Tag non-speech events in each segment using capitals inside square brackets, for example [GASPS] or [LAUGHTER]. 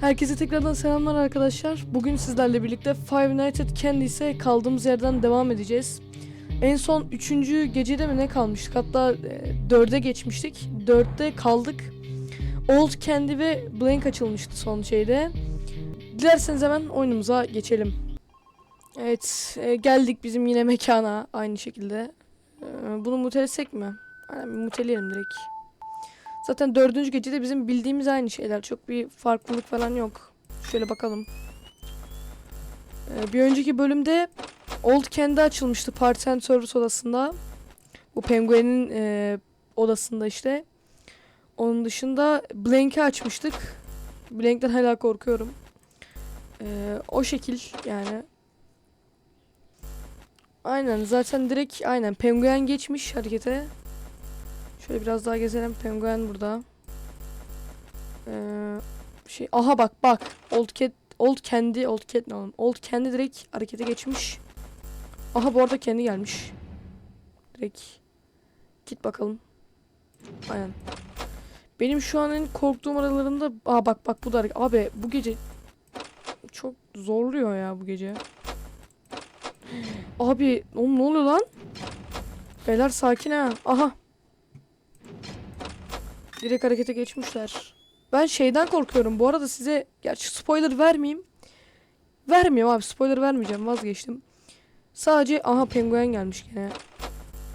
Herkese tekrardan selamlar arkadaşlar. Bugün sizlerle birlikte Five Nights at Candy's'e kaldığımız yerden devam edeceğiz. En son 3. gecede mi ne kalmıştık? Hatta 4'e geçmiştik. 4'te kaldık. Old Candy ve Blank açılmıştı son şeyde. Dilerseniz hemen oyunumuza geçelim. Evet, e, geldik bizim yine mekana aynı şekilde. E, bunu mutelesek mi? Aynen muteleyelim direkt. Zaten dördüncü gecede bizim bildiğimiz aynı şeyler. Çok bir farklılık falan yok. Şöyle bakalım. Ee, bir önceki bölümde Old Candy açılmıştı Party and Service odasında. Bu penguenin e, odasında işte. Onun dışında Blank'i açmıştık. Blank'ten hala korkuyorum. Ee, o şekil yani. Aynen zaten direkt aynen penguen geçmiş harekete. Şöyle biraz daha gezelim. Penguen burada. Ee, şey aha bak bak. Old Cat Old Candy Old Cat ne oğlum? Old Candy direkt harekete geçmiş. Aha bu arada kendi gelmiş. Direkt git bakalım. Aynen. Benim şu an en korktuğum aralarında Aa bak bak bu da Abi bu gece çok zorluyor ya bu gece. Abi oğlum ne oluyor lan? Beyler sakin ha. Aha Direkt harekete geçmişler. Ben şeyden korkuyorum. Bu arada size gerçi spoiler vermeyeyim. Vermiyorum abi spoiler vermeyeceğim vazgeçtim. Sadece aha penguen gelmiş gene.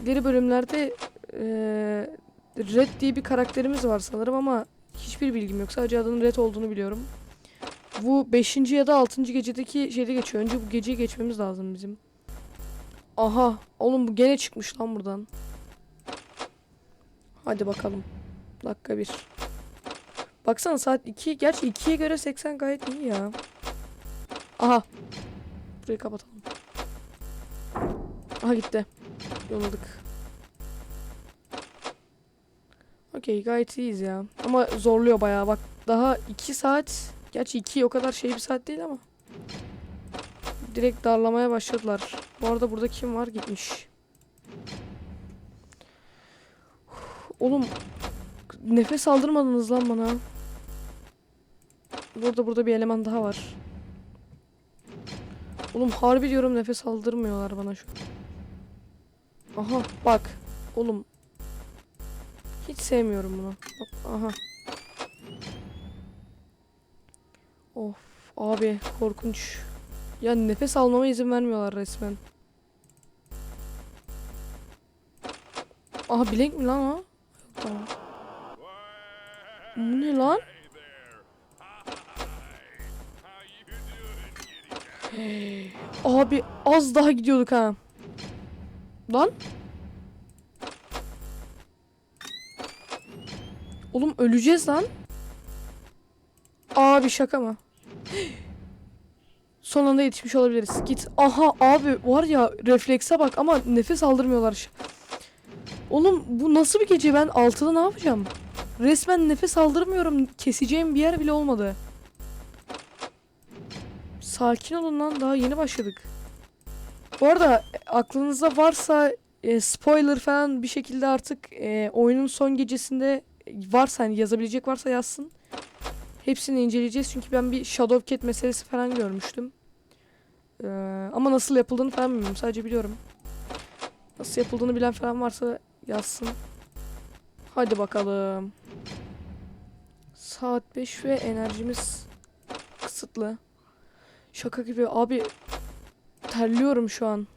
İleri bölümlerde eee, Red diye bir karakterimiz var sanırım ama hiçbir bilgim yok. Sadece adının Red olduğunu biliyorum. Bu 5. ya da 6. gecedeki şeyde geçiyor. Önce bu geceyi geçmemiz lazım bizim. Aha oğlum bu gene çıkmış lan buradan. Hadi bakalım. Dakika bir. Baksana saat 2. Gerçi 2'ye göre 80 gayet iyi ya. Aha. Burayı kapatalım. Aha gitti. Yolladık. Okey gayet iyiyiz ya. Ama zorluyor bayağı bak. Daha 2 saat. Gerçi 2 o kadar şey bir saat değil ama. Direkt darlamaya başladılar. Bu arada burada kim var gitmiş. Oğlum Nefes aldırmadınız lan bana. Burada burada bir eleman daha var. Oğlum harbi diyorum nefes aldırmıyorlar bana şu. Aha bak. Oğlum. Hiç sevmiyorum bunu. Aha. Of abi korkunç. Ya nefes almama izin vermiyorlar resmen. Aha bilek mi lan o? Yok, Tamam. Bu ne lan? [GASPS] Abi az daha gidiyorduk ha. Lan? Oğlum öleceğiz lan. Abi şaka mı? [GASPS] Son anda yetişmiş olabiliriz. Git. Aha abi var ya reflekse bak ama nefes aldırmıyorlar. Oğlum bu nasıl bir gece ben altıda ne yapacağım? Resmen nefes aldırmıyorum. Keseceğim bir yer bile olmadı. Sakin olun lan daha yeni başladık. Bu arada e, aklınızda varsa e, spoiler falan bir şekilde artık e, oyunun son gecesinde varsa hani yazabilecek varsa yazsın. Hepsini inceleyeceğiz çünkü ben bir Shadow Cat meselesi falan görmüştüm. Ee, ama nasıl yapıldığını falan bilmiyorum sadece biliyorum. Nasıl yapıldığını bilen falan varsa yazsın. Hadi bakalım. Saat 5 ve enerjimiz kısıtlı. Şaka gibi abi terliyorum şu an.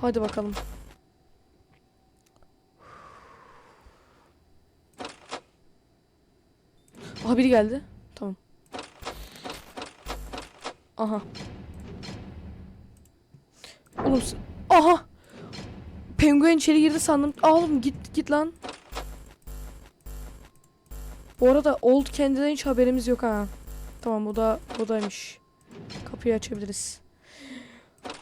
Hadi bakalım. Aha biri geldi. Tamam. Aha. Oğlum Aha. Penguen içeri girdi sandım. Aa, Oğlum git git lan. Bu arada Old Candy'den hiç haberimiz yok ha. Tamam o da odaymış. Kapıyı açabiliriz.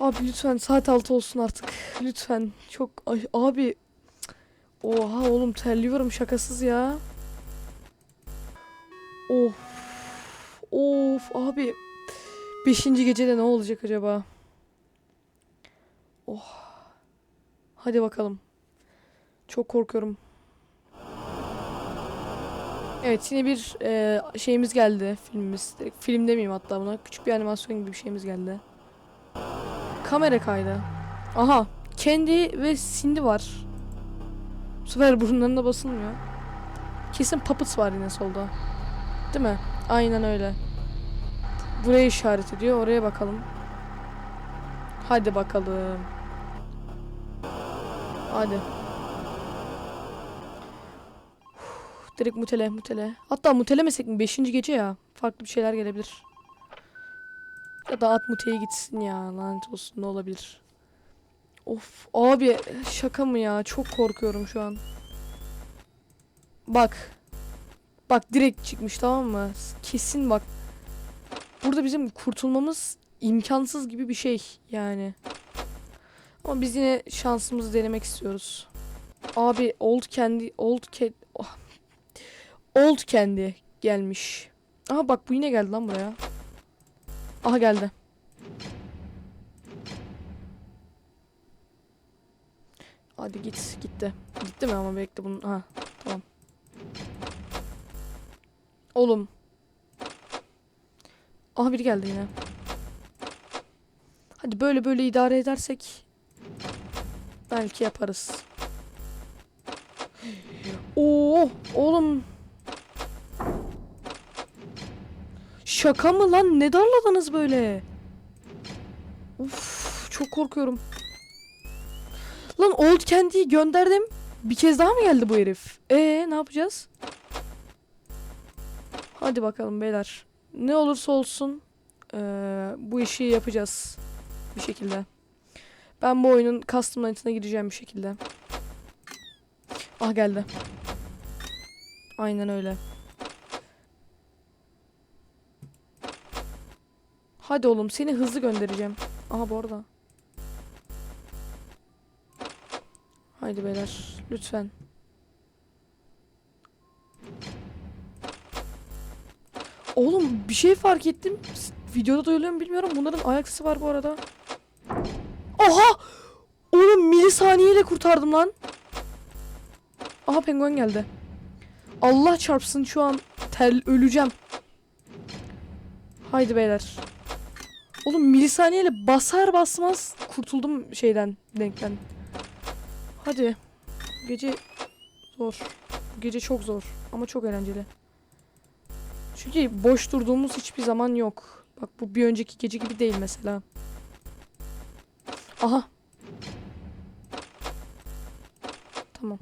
Abi lütfen saat 6 olsun artık. Lütfen. Çok ay, abi. Oha oğlum terliyorum şakasız ya. Of. Of abi. Beşinci gecede ne olacak acaba? Oh. Hadi bakalım. Çok korkuyorum. Evet yine bir e, şeyimiz geldi filmimiz. Film demeyeyim hatta buna. Küçük bir animasyon gibi bir şeyimiz geldi. Kamera kaydı. Aha. Candy ve Cindy var. Bu sefer burunlarına basılmıyor. Kesin Puppets var yine solda. Değil mi? Aynen öyle. Buraya işaret ediyor. Oraya bakalım. Hadi bakalım. Hadi. Direkt mutele mutele. Hatta mutelemesek mi? Beşinci gece ya. Farklı bir şeyler gelebilir. Ya da at muteye gitsin ya. Lanet olsun ne olabilir. Of abi şaka mı ya? Çok korkuyorum şu an. Bak. Bak direkt çıkmış tamam mı? Kesin bak. Burada bizim kurtulmamız imkansız gibi bir şey yani. Ama biz yine şansımızı denemek istiyoruz. Abi old kendi old cat. Old kendi gelmiş. Aha bak bu yine geldi lan buraya. Aha geldi. Hadi git gitti. Gitti mi ama bekle bunun. Ha tamam. Oğlum. Aha biri geldi yine. Hadi böyle böyle idare edersek belki yaparız. [GASPS] Oo, oğlum. Şaka mı lan? Ne darladınız böyle? Uf, çok korkuyorum. Lan Old Candy'yi gönderdim. Bir kez daha mı geldi bu herif? Ee, ne yapacağız? Hadi bakalım beyler. Ne olursa olsun eee, bu işi yapacağız bir şekilde. Ben bu oyunun custom light'ına gireceğim bir şekilde. Ah geldi. Aynen öyle. Hadi oğlum seni hızlı göndereceğim. Aha bu arada. Haydi beyler lütfen. Oğlum bir şey fark ettim. Videoda duyuluyor mu bilmiyorum. Bunların ayak var bu arada. Oha! Oğlum milisaniyeyle kurtardım lan. Aha penguen geldi. Allah çarpsın şu an tel öleceğim. Haydi beyler. Oğlum milisaniyeyle basar basmaz kurtuldum şeyden, denkten. Hadi. Gece zor. Gece çok zor ama çok eğlenceli. Çünkü boş durduğumuz hiçbir zaman yok. Bak bu bir önceki gece gibi değil mesela. Aha. Tamam.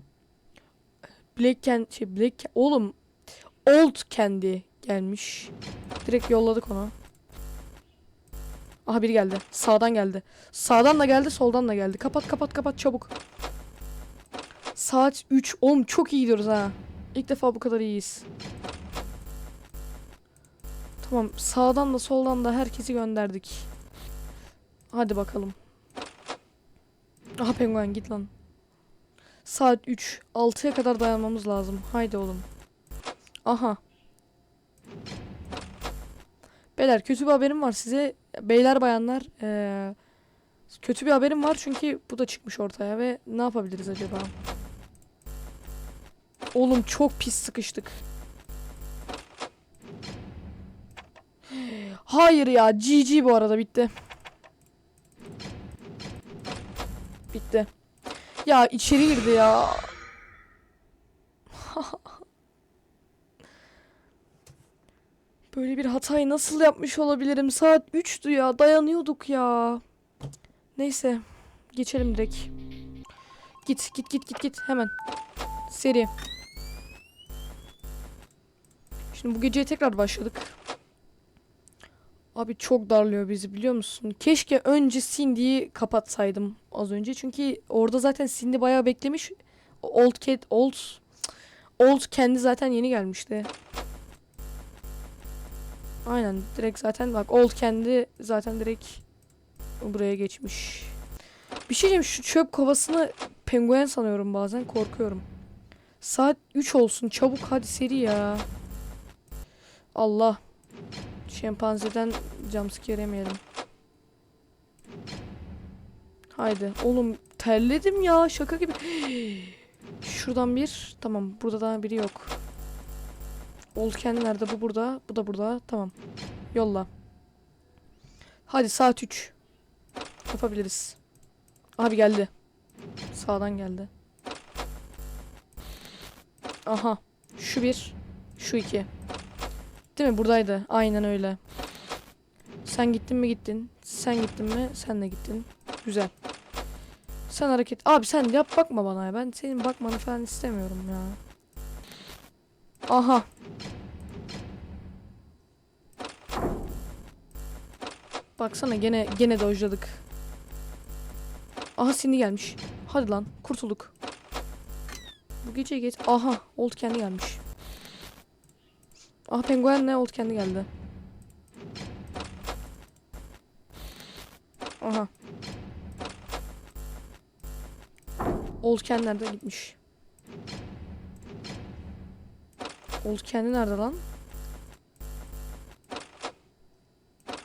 Black Can şey Black oğlum Old Candy gelmiş. Direkt yolladık onu. Aha biri geldi. Sağdan geldi. Sağdan da geldi, soldan da geldi. Kapat kapat kapat çabuk. Saat 3. Oğlum çok iyi gidiyoruz ha. İlk defa bu kadar iyiyiz. Tamam sağdan da soldan da herkesi gönderdik. Hadi bakalım. Aha penguen git lan. Saat 3. 6'ya kadar dayanmamız lazım. Haydi oğlum. Aha. Beyler kötü bir haberim var size. Beyler bayanlar. eee, kötü bir haberim var çünkü bu da çıkmış ortaya ve ne yapabiliriz acaba? Oğlum çok pis sıkıştık. Hayır ya GG bu arada bitti. Bitti. Ya içeri girdi ya. [LAUGHS] Böyle bir hatayı nasıl yapmış olabilirim? Saat 3'tü ya. Dayanıyorduk ya. Neyse. Geçelim direkt. Git git git git git hemen. Seri. Şimdi bu geceye tekrar başladık. Abi çok darlıyor bizi biliyor musun? Keşke önce Cindy'yi kapatsaydım az önce. Çünkü orada zaten Cindy bayağı beklemiş. Old Cat, Old Old kendi zaten yeni gelmişti. Aynen direkt zaten bak Old kendi zaten direkt buraya geçmiş. Bir şey diyeyim şu çöp kovasını penguen sanıyorum bazen korkuyorum. Saat 3 olsun çabuk hadi seri ya. Allah. Şempanzeden jumpscare yemeyelim. Haydi. Oğlum terledim ya şaka gibi. [GASPS] Şuradan bir. Tamam burada daha biri yok. Old kendi nerede? Bu burada. Bu da burada. Tamam. Yolla. Hadi saat 3. Yapabiliriz. Abi geldi. Sağdan geldi. Aha. Şu bir. Şu iki. Değil mi? Buradaydı. Aynen öyle. Sen gittin mi gittin. Sen gittin mi sen de gittin. Güzel. Sen hareket... Abi sen yap bakma bana ya. Ben senin bakmanı falan istemiyorum ya. Aha. Baksana gene gene dojladık. Aha Cindy gelmiş. Hadi lan kurtulduk. Bu gece geç. Aha Old kendi gelmiş. Aha penguen ne Old kendi geldi. Aha. Old kendi nerede gitmiş. Old kendi nerede lan?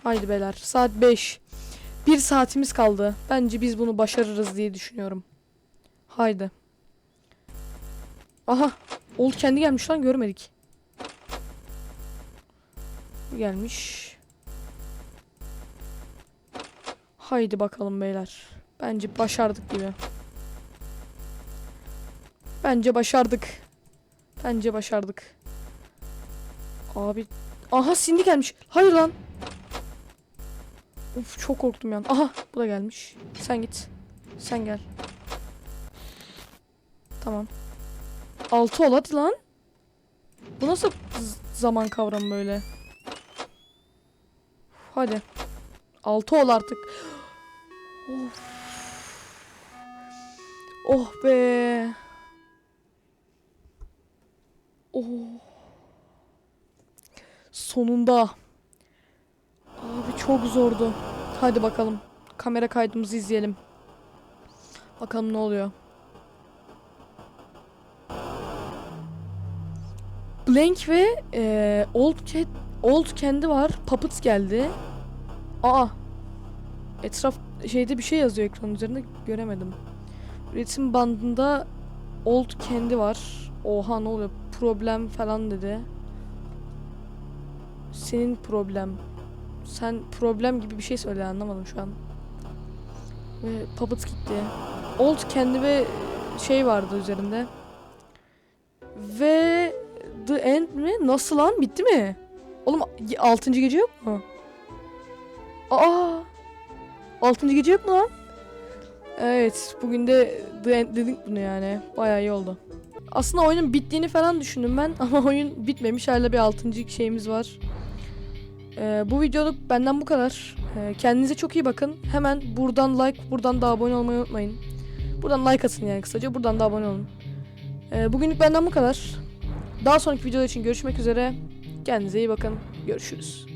Haydi beyler. Saat 5. Bir saatimiz kaldı. Bence biz bunu başarırız diye düşünüyorum. Haydi. Aha. Old kendi gelmiş lan görmedik. Gelmiş. Haydi bakalım beyler. Bence başardık gibi. Bence başardık. Bence başardık. Abi. Aha Cindy gelmiş. Hayır lan. Uf çok korktum yani. Aha bu da gelmiş. Sen git. Sen gel. Tamam. Altı ol hadi lan. Bu nasıl zaman kavramı böyle? Hadi. Altı ol artık. Of. Oh be. Oh. Sonunda. Abi çok zordu. Hadi bakalım. Kamera kaydımızı izleyelim. Bakalım ne oluyor. Blank ve eee, Old Cat, Old kendi var. Puppets geldi. Aa. Etraf şeyde bir şey yazıyor ekran üzerinde göremedim. Üretim bandında Old kendi var. Oha ne oluyor? Problem falan dedi. Senin problem. Sen problem gibi bir şey söyle anlamadım şu an. Ve Puppets gitti. Old kendi ve şey vardı üzerinde. Ve The End mi? Nasıl lan? Bitti mi? Oğlum 6. gece yok mu? Aa! 6. gece yok mu lan? Evet, bugün de The End dedik bunu yani. Bayağı iyi oldu. Aslında oyunun bittiğini falan düşündüm ben [LAUGHS] ama oyun bitmemiş. Hala bir 6. şeyimiz var. Ee, bu videoluk benden bu kadar. Ee, kendinize çok iyi bakın. Hemen buradan like, buradan da abone olmayı unutmayın. Buradan like atın yani kısaca. Buradan da abone olun. Ee, bugünlük benden bu kadar. Daha sonraki videolar için görüşmek üzere. Kendinize iyi bakın. Görüşürüz.